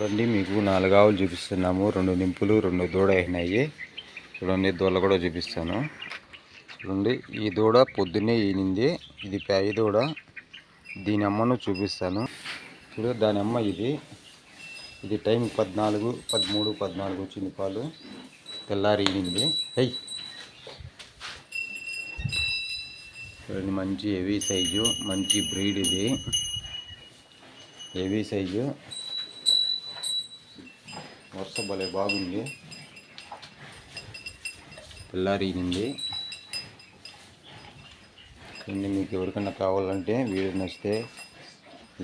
చూడండి మీకు నాలుగు ఆవులు చూపిస్తున్నాము. రెండు నింపులు రెండు దూడ అయినాయి. చూడండి దూడ కూడా చూపిస్తాను. చూడండి ఈ దూడ పొద్దున్నే ఈనింది. ఇది పేయి దూడ. దీని అమ్మను చూపిస్తాను. చూడు దాని అమ్మ ఇది. ఇది టైం పద్నాలుగు పదమూడు పద్నాలుగు వచ్చింది పాలు. తెల్లారి ఈనింది. హెయ్ చూడండి మంచి హెవీ సైజు మంచి బ్రీడ్ ఇది. Heavy size. వరుస భలే బాగుంది. పిల్లారిగింది ఇన్ని మీకు ఎవరికైనా కావాలంటే వీడియో నచ్చితే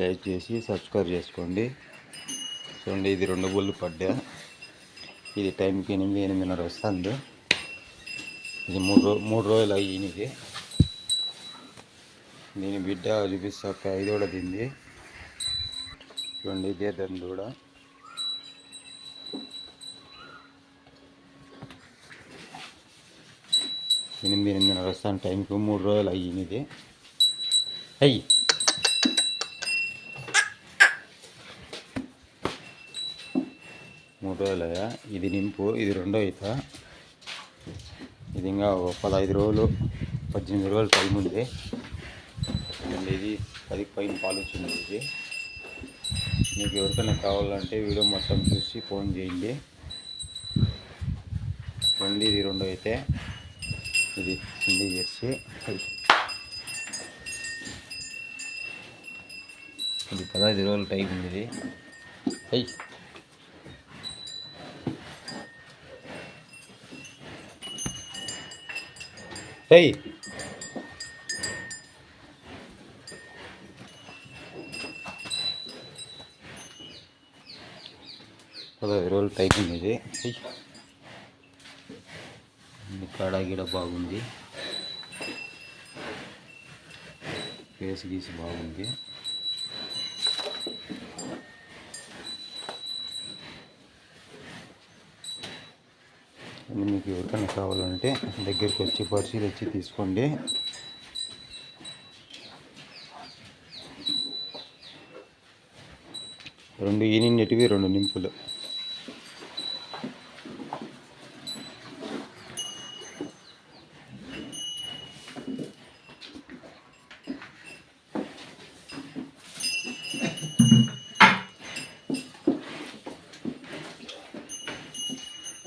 లైక్ చేసి సబ్స్క్రైబ్ చేసుకోండి. చూడండి ఇది రెండు బొల్లు పడ్డా. ఇది టైంకి ఎనిమిది ఎనిమిదిన్నర వస్తుంది. ఇది మూడు రో మూడు రోజులు అయ్యింది దీని బిడ్డ చూపిస్తా ఐదు కూడా తింది చూడండి ఇదే దాన్ని కూడా. ఎనిమిది ఎనిమిదిన్నర వస్తాను టైంకి మూడు రోజులు అయ్యింది ఇది. అయ్యి. మూడు రోజులు అయ్యా ఇది నింపు ఇది రెండో ఈత. ఇది ఇంకా ఒక పదహైదు రోజులు పద్దెనిమిది రోజులు టైం ఉంది. ఇది పదికి పైన పాలు వచ్చింది ఇది. మీకు ఎవరికైనా కావాలంటే వీడియో మొత్తం చూసి ఫోన్ చేయండి. రెండు ఇది రెండు అయితే. ఇది సిండి జెర్సీ ఇది పదహైదు రోజుల టైం ఉంది ఇది అయ్యి ఏయ్ పదహైదు రోజులు టైం ఉంది ఇది అయ్యి. ఈ కాడ గిడ బాగుంది. ఫేస్ గీసి బాగుంది. మీకు ఎవరికైనా కావాలంటే దగ్గరికి వచ్చి పరిశీలించి తీసుకోండి. రెండు ఈనిన్నటివి రెండు నింపులు.